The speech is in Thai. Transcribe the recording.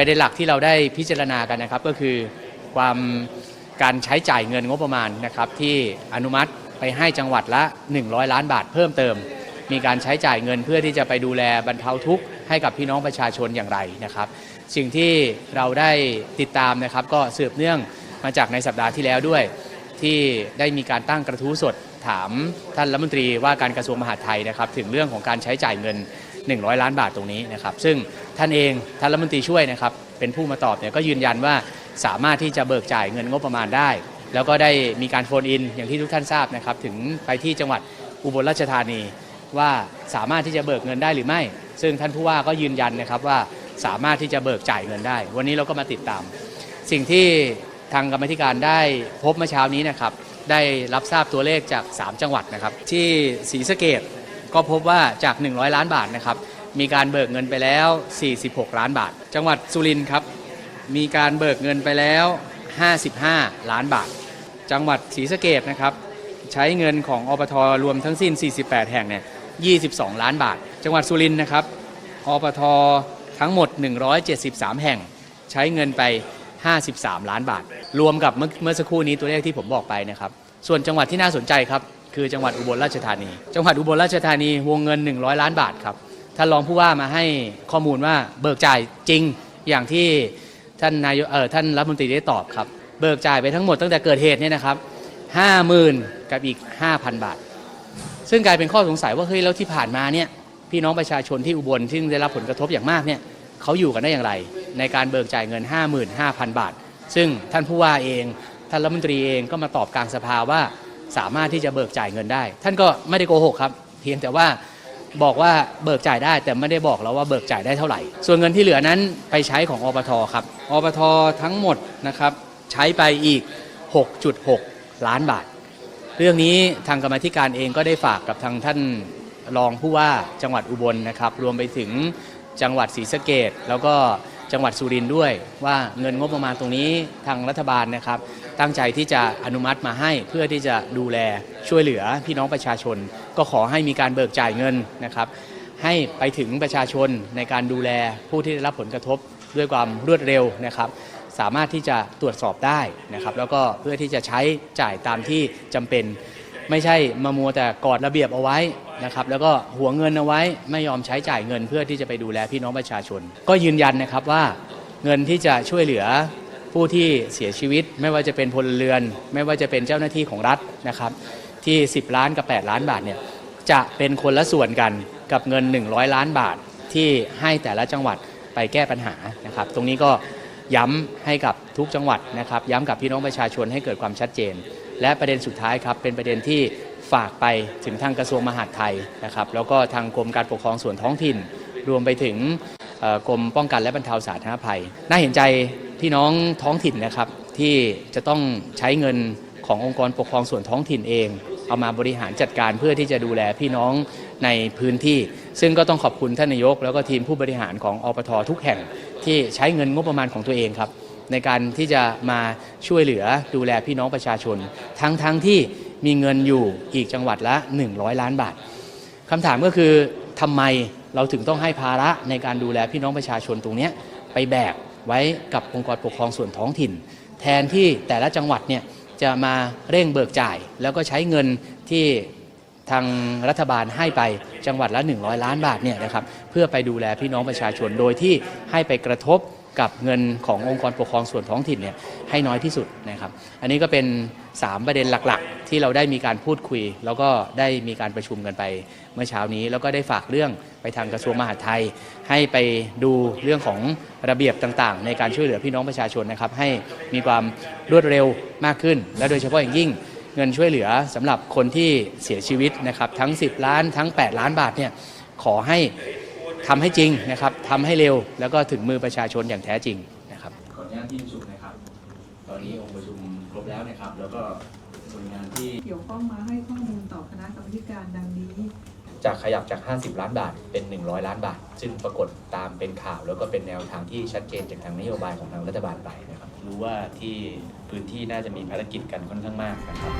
ประเด็นหลักที่เราได้พิจารณากันนะครับ ก็คือความการใช้จ่ายเงินงบประมาณนะครับที่อนุมัติไปให้จังหวัดละ 100 ล้านบาทเพิ่มเติม มีการใช้จ่ายเงินเพื่อที่จะไปดูแลบรรเทาทุกข์ให้กับพี่น้องประชาชนอย่างไรนะครับ สิ่งที่เราได้ติดตามนะครับ ก็สืบเนื่องมาจากในสัปดาห์ที่แล้วด้วย ที่ได้มีการตั้งกระทู้สดถามท่านรัฐมนตรีว่าการกระทรวงมหาดไทยนะครับ ถึงเรื่องของการใช้จ่ายเงิน 100 ล้านบาทตรงนี้นะครับ ซึ่ง ท่านเองท่านรัฐมนตรีช่วยนะครับเป็นผู้มาตอบเนี่ยก็ยืนยันว่าสามารถที่จะเบิกจ่ายเงินงบประมาณได้ แล้วก็ได้มีการโฟนอิน อย่างที่ทุกท่านทราบนะครับถึงไปที่จังหวัดอุบลราชธานี ว่าสามารถที่จะเบิกเงินได้หรือไม่ ซึ่งท่านผู้ว่าก็ยืนยันนะครับว่าสามารถที่จะเบิกจ่ายเงินได้ วันนี้เราก็มาติดตาม สิ่งที่ทางกรรมธิการได้พบเมื่อเช้านี้นะครับได้รับทราบตัวเลขจาก 3 จังหวัดนะครับที่ศรีสะเกดก็พบว่าจาก 100 ล้านบาทนะครับ มีการเบิกเงินไปแล้ว 46 ล้านบาท จังหวัดสุรินทร์ครับ มีการเบิกเงินไปแล้ว 55 ล้านบาท จังหวัดศรีสะเกดนะครับ ใช้เงินของอปทรวมทั้งสิ้น 48 แห่งเนี่ย 22 ล้านบาท จังหวัดสุรินทร์นะครับอปททั้งหมด 173 แห่ง ใช้เงินไป 53 ล้านบาท รวมกับเมื่อสักครู่นี้ตัวเลขที่ผมบอกไปนะครับ ส่วนจังหวัดที่น่าสนใจครับ คือจังหวัดอุบลราชธานี จังหวัดอุบลราชธานีวงเงิน 100 ล้านบาทครับ ท่านรองผู้ว่ามาให้ข้อมูลว่าเบิกจ่ายจริงอย่างที่ท่านนายเออท่านรัฐมนตรีได้ตอบครับ เบิกจ่ายไปทั้งหมดตั้งแต่เกิดเหตุเนี่ยนะครับ50,000กับอีก 5,000 บาท ซึ่งกลายเป็นข้อสงสัยว่าเฮ้ยแล้วที่ผ่านมาเนี่ยพี่น้องประชาชนที่อุบลที่ได้รับผลกระทบอย่างมากเนี่ยเขาอยู่กันได้อย่างไร ในการเบิกจ่ายเงิน 55,000 บาท ซึ่งท่านผู้ว่าเอง ท่านรัฐมนตรีเองก็มาตอบกลางสภาว่าสามารถที่จะเบิกจ่ายเงินได้ ท่านก็ไม่ได้โกหกครับ เพียงแต่ว่า บอกว่าเบิกจ่ายได้แต่ไม่ได้บอกเราว่าเบิกจ่ายได้เท่าไหร่ ส่วนเงินที่เหลือนั้นไปใช้ของอปทครับอปททั้งหมดนะครับใช้ไปอีก 6.6 ล้านบาท เรื่องนี้ทางกรรมธิการเองก็ได้ฝากกับทางท่านรองผู้ว่าจังหวัดอุบลนะครับ รวมไปถึงจังหวัดศรีสะเกดแล้วก็จังหวัดสุรินทร์ด้วยว่าเงินงบประมาณตรงนี้ทางรัฐบาลนะครับ ตั้งใจที่จะอนุมัติมาให้เพื่อที่จะดูแลช่วยเหลือพี่น้องประชาชน ก็ขอให้มีการเบิกจ่ายเงินนะครับ ให้ไปถึงประชาชนในการดูแลผู้ที่ได้รับผลกระทบด้วยความรวดเร็วนะครับ สามารถที่จะตรวจสอบได้นะครับ แล้วก็เพื่อที่จะใช้จ่ายตามที่จำเป็น ไม่ใช่มามัวแต่กอดระเบียบเอาไว้นะครับ แล้วก็หัวเงินเอาไว้ไม่ยอมใช้จ่ายเงิน เพื่อที่จะไปดูแลพี่น้องประชาชน ก็ยืนยันนะครับว่าเงินที่จะช่วยเหลือผู้ที่เสียชีวิต ไม่ว่าจะเป็นพลเรือน ไม่ว่าจะเป็นเจ้าหน้าที่ของรัฐนะครับ ที่ 10 ล้านกับ 8 ล้านบาทเนี่ยจะเป็นคนละส่วนกันกับเงิน 100 ล้านบาทที่ให้แต่ละจังหวัดไปแก้ปัญหานะครับ ตรงนี้ก็ย้ำให้กับทุกจังหวัดนะครับ ย้ำกับพี่น้องประชาชนให้เกิดความชัดเจน และประเด็นสุดท้ายครับเป็นประเด็นที่ฝากไปถึงทางกระทรวงมหาดไทยนะครับ แล้วก็ทางกรมการปกครองส่วนท้องถิ่น รวมไปถึงกรมป้องกันและบรรเทาสาธารณภัย น่าเห็นใจพี่น้องท้องถิ่นนะครับที่จะต้องใช้เงิน ขององค์กรปกครองส่วนท้องถิ่นเอง เอามาบริหารจัดการเพื่อที่จะดูแลพี่น้องในพื้นที่ ซึ่งก็ต้องขอบคุณท่านนายก แล้วก็ทีมผู้บริหารของอปททุกแห่งที่ใช้เงินงบประมาณของตัวเองครับ ในการที่จะมาช่วยเหลือดูแลพี่น้องประชาชน ทั้งทั้งที่มีเงินอยู่อีกจังหวัดละ 100 ล้านบาทคำถามก็คือทำไมเราถึงต้องให้ภาระในการดูแลพี่น้องประชาชนตรงนี้ไปแบกไว้กับองค์กรปกครองส่วนท้องถิ่น แทนที่แต่ละจังหวัดเนี่ย จะมาเร่งเบิกจ่าย แล้วก็ใช้เงินที่ทางรัฐบาลให้ไปจังหวัดละ 100 ล้านบาทเนี่ยนะครับเพื่อไปดูแลพี่น้องประชาชนโดยที่ให้ไปกระทบ กับเงินขององค์กรปกครองส่วนท้องถิ่นเนี่ยให้น้อยที่สุดนะครับ อันนี้ก็เป็น 3 ประเด็นหลักๆ ที่เราได้มีการพูดคุย แล้วก็ได้มีการประชุมกันไปเมื่อเช้านี้ แล้วก็ได้ฝากเรื่องไปทางกระทรวงมหาดไทย ให้ไปดูเรื่องของระเบียบต่างๆ ในการช่วยเหลือพี่น้องประชาชนนะครับ ให้มีความรวดเร็วมากขึ้น และโดยเฉพาะอย่างยิ่งเงินช่วยเหลือสำหรับคนที่เสียชีวิตนะครับทั้ง 10 ล้านทั้ง 8 ล้านบาทเนี่ยขอให้ ทำให้จริงนะครับทำให้เร็วแล้วก็ถึงมือประชาชนอย่างแท้จริงนะครับขออนุญาตที่ประชุมนะครับ ตอนนี้องค์ประชุมครบแล้วนะครับ แล้วก็หน่วยงานที่เกี่ยวข้องมาให้ข้อมูลต่อคณะกรรมการดังนี้จะขยับจาก 50 ล้านบาทเป็น 100 ล้านบาท ซึ่งปรากฏตามเป็นข่าวแล้วก็เป็นแนวทางที่ชัดเจนจากทางนโยบายของทางรัฐบาลไปนะครับรู้ว่าที่พื้นที่น่าจะมีภารกิจกันค่อนข้างมากนะครับ